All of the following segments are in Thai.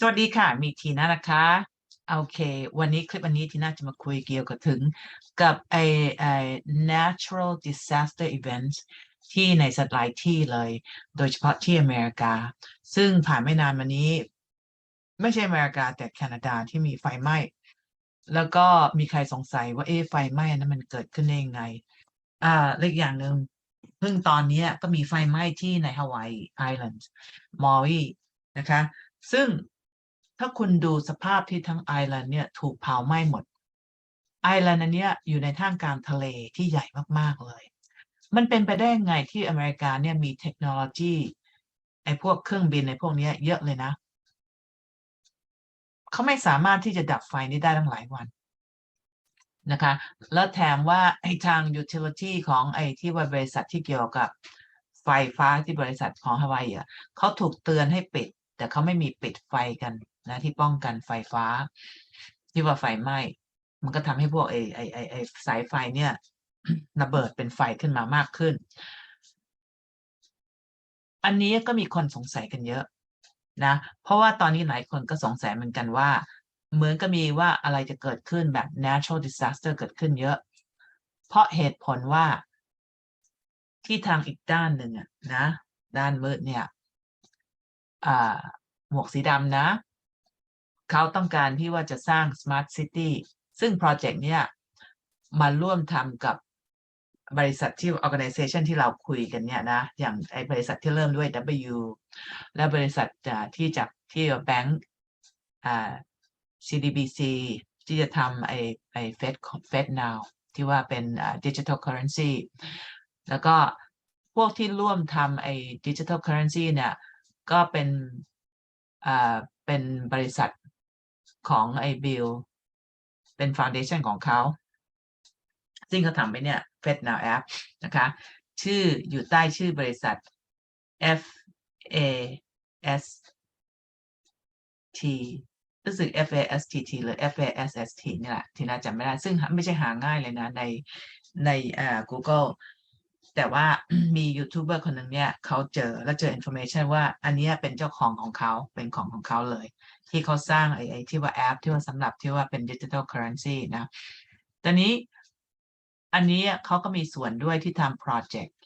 สวัสดีค่ะ มีทีน่านะคะโอเค วันนี้คลิปวันนี้ทีน่าจะมาคุยเกี่ยวกับถึงกับไอไอ natural disaster events ที่ในสัตว์หลายที่เลย โดยเฉพาะที่อเมริกา ซึ่งผ่านไม่นานมานี้ ไม่ใช่อเมริกาแต่แคนาดาที่มีไฟไหม้ แล้วก็มีใครสงสัยว่าเอ๊ะไฟไหม้นั้นมันเกิดขึ้นได้ยังไง อ่าเล็กอย่างหนึ่งเพิ่งตอนนี้ก็มีไฟไหม้ที่ในฮาวายไอแลนด์มอวีนะคะ ซึ่ง ถ้าคุณดูสภาพที่ทั้งไอแลนด์เนี่ยถูกเผาไหม้หมด ไอแลนด์อันเนี้ยอยู่ในท่ามกลางทะเลที่ใหญ่มากๆเลย มันเป็นไปได้ไงที่อเมริกาเนี่ยมีเทคโนโลยีไอพวกเครื่องบินในพวกนี้เยอะเลยนะ เขาไม่สามารถที่จะดับไฟนี้ได้ตั้งหลายวันนะคะ แล้วแถมว่าไอทางยูทิลิตี้ของไอที่ว่าบริษัทที่เกี่ยวกับไฟฟ้าที่บริษัทของฮาวายอะเขาถูกเตือนให้ปิด แต่เขาไม่มีปิดไฟกัน นะที่ป้องกันไฟฟ้า ที่ว่าไฟไหม้มันก็ทำให้พวกไอ้ไอ้ไอ้ไอสายไฟเนี่ยระเบิดเป็นไฟขึ้นมามากขึ้น อันนี้ก็มีคนสงสัยกันเยอะนะ เพราะว่าตอนนี้หลายคนก็สงสัยเหมือนกันว่า เหมือนก็มีว่าอะไรจะเกิดขึ้นแบบ natural disaster เกิดขึ้นเยอะ เพราะเหตุผลว่าที่ทางอีกด้านหนึ่งอะนะ ด้านมืดเนี่ยหมวกสีดำนะ เขาต้องการที่ว่าจะสร้าง smart city ซึ่งโปรเจกต์เนี่ยมาร่วมทำกับบริษัทที่ organization ที่เราคุยกันเนี่ยนะ อย่างไอ้บริษัทที่เริ่มด้วย W และบริษัทที่จากที่แบงก์ CDBC ที่จะทำไอ้ไอ้ Fed Fed Now ที่ว่าเป็นอ่า digital currency แล้วก็พวกที่ร่วมทำไอ้ digital currency เนี่ย ก็เป็นอ่าเป็นบริษัท ของไอ้บิลเป็น foundation ของเขาซึ่งเขาทำไปเนี่ย Fed Now App นะคะ ชื่ออยู่ใต้ชื่อบริษัท F A S T รู้สึก F A S T T หรือ F A S S T นี่แหละ ที่น่าจำไม่ได้ ซึ่งไม่ใช่หาง่ายเลยนะ ในในอ่า Google แต่ว่ามียูทูบเบอร์คนหนึ่งเนี่ยเขาเจอแล้วเจอ information ว่าอันนี้เป็นเจ้าของของเขาเป็นของของเขาเลย ที่เขาสร้างไอ้ที่ว่าแอป ที่ว่าสำหรับที่ว่าเป็นดิจิทัลเคอร์เรนซีนะตอนนี้อันนี้เขาก็มีส่วนด้วยที่ทำโปรเจกต์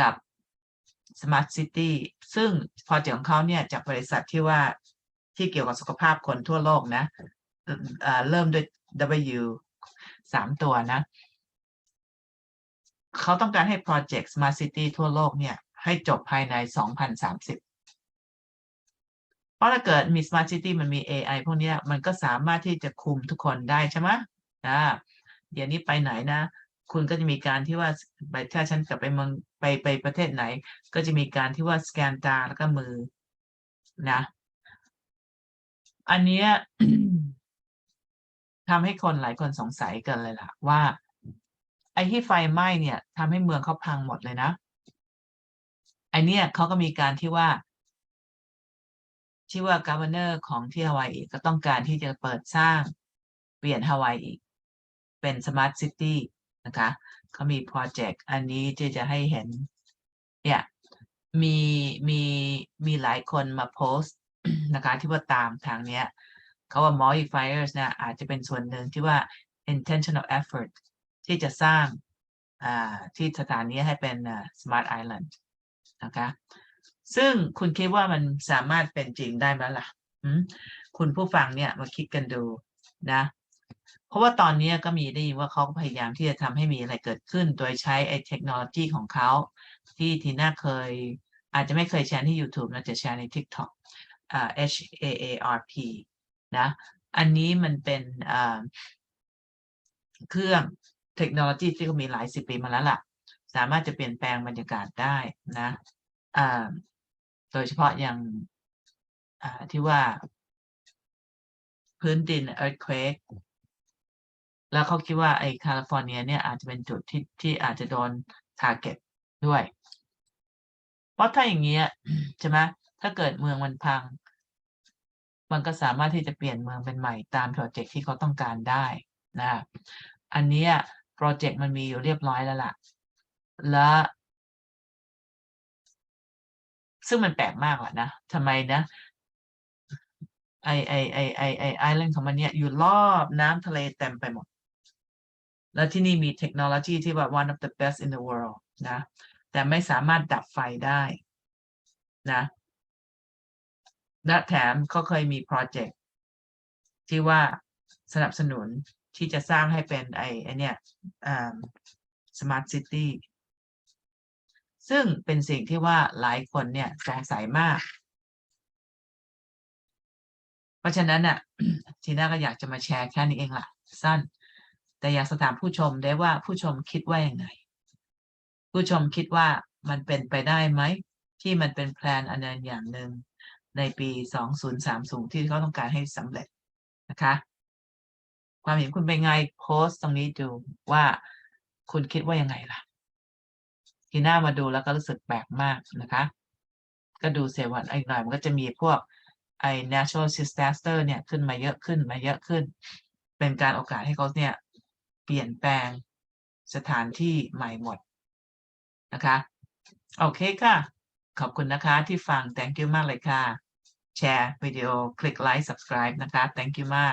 กับ Smart City ซึ่งโปรเจกต์ของเขาเนี่ยจากบริษัทที่ว่าที่เกี่ยวกับสุขภาพคนทั่วโลกนะอ่อเริ่มด้วย W สามตัวนะ เขาต้องการให้โปรเจกต์ Smart City ทั่วโลกเนี่ยให้จบภายใน 2030 เพราะถ้าเกิดมี Smart City มันมี AI พวกนี้มันก็สามารถที่จะคุมทุกคนได้ใช่ไหมอ่าเดี๋ยวนี้ไปไหนนะ คุณก็จะมีการที่ว่าไปถ้าฉันกลับไปเมืองไปไปประเทศไหน ก็จะมีการที่ว่าสแกนตาแล้วก็มือนะ อันเนี้ยทำให้คนหลายคนสงสัยกันเลยล่ะว่า ไอ้ที่ไฟไหม้เนี่ยทำให้เมืองเขาพังหมดเลยนะไอเนี่ยเขาก็มีการที่ว่า ที่ว่า governor ของที่ฮาวายอีกก็ต้องการที่จะเปิดสร้างเปลี่ยนฮาวายอีก เป็น smart city นะคะเขามีโปรเจกต์อันนี้ที่จะให้เห็น เนี่ยมีมีมีหลายคนมาโพสต์นะคะที่ว่าตามทางเนี้ยเขาว่า modifiers เนี่ยอาจจะเป็นส่วนหนึ่งที่ว่า intentional effort ที่จะสร้างที่สถานนี้ให้เป็นอ่า smart island นะคะ ซึ่งคุณคิดว่ามันสามารถเป็นจริงได้ไหมล่ะ คุณผู้ฟังเนี่ยมาคิดกันดูนะ เพราะว่าตอนนี้ก็มีได้ยินว่าเขาก็พยายามที่จะทำให้มีอะไรเกิดขึ้น โดยใช้ไอ้เทคโนโลยีของเขา ที่ทีน่าเคย อาจจะไม่เคยแชร์ที่ YouTube นะจะแชร์ใน TikTok อ่า H A A R P นะ อันนี้มันเป็นเครื่อง เทคโนโลยีที่เขามีหลายสิบปีมาแล้วล่ะ สามารถจะเปลี่ยนแปลงบรรยากาศได้นะโดยเฉพาะอย่างที่ว่า พื้นดิน earthquake แล้วเขาคิดว่าไอ้แคลิฟอร์เนียเนี่ยอาจจะเป็นจุดที่ที่อาจจะโดน target ด้วย เพราะถ้าอย่างเงี้ยใช่ไหมถ้าเกิดเมืองมันพัง มันก็สามารถที่จะเปลี่ยนเมืองเป็นใหม่ตามโปรเจกต์ที่เขาต้องการได้นะอันนี้ โปรเจกต์มันมีอยู่เรียบร้อยแล้วล่ะ และซึ่งมันแปลกมากแหละนะทำไมนะ ไอไอไอไอไอไอแลนด์ของมันเนี่ยอยู่รอบน้ำทะเลเต็มไปหมด แล้วที่นี่มีเทคโนโลยีที่ว่า one of the best in the world นะ แต่ไม่สามารถดับไฟได้นะและแถมเขาเคยมีโปรเจกต์ที่ว่าสนับสนุน ที่จะสร้างให้เป็นไอไอเนี่ยสมาร์ทซิตี้ซึ่งเป็นสิ่งที่ว่าหลายคนเนี่ยสงสัยมาก เพราะฉะนั้นน่ะทีน่าก็อยากจะมาแชร์แค่นี้เองล่ะ สั้น แต่อยากสถามผู้ชมได้ว่าผู้ชมคิดว่ายังไงผู้ชมคิดว่ามันเป็นไปได้ไหม ที่มันเป็นแพลนอันนั้นอย่างหนึ่งในปี 2030 ที่เขาต้องการให้สำเร็จนะคะ ความเห็นคุณเป็นไงโพสต์ตรงนี้ดูว่าคุณคิดว่ายังไงล่ะทีหน้ามาดูแล้วก็รู้สึกแปลกมากนะคะ ก็ดูเสียวันอีกหน่อยมันก็จะมีพวกไอ้ natural disaster เนี่ยขึ้นมาเยอะขึ้นมาเยอะขึ้น เป็นการโอกาสให้เขาเนี่ย เปลี่ยนแปลงสถานที่ใหม่หมดนะคะ โอเคค่ะ ขอบคุณนะคะที่ฟัง thank you มากเลยค่ะ แชร์วิดีโอคลิกไลค์ subscribe นะคะ thank you มาก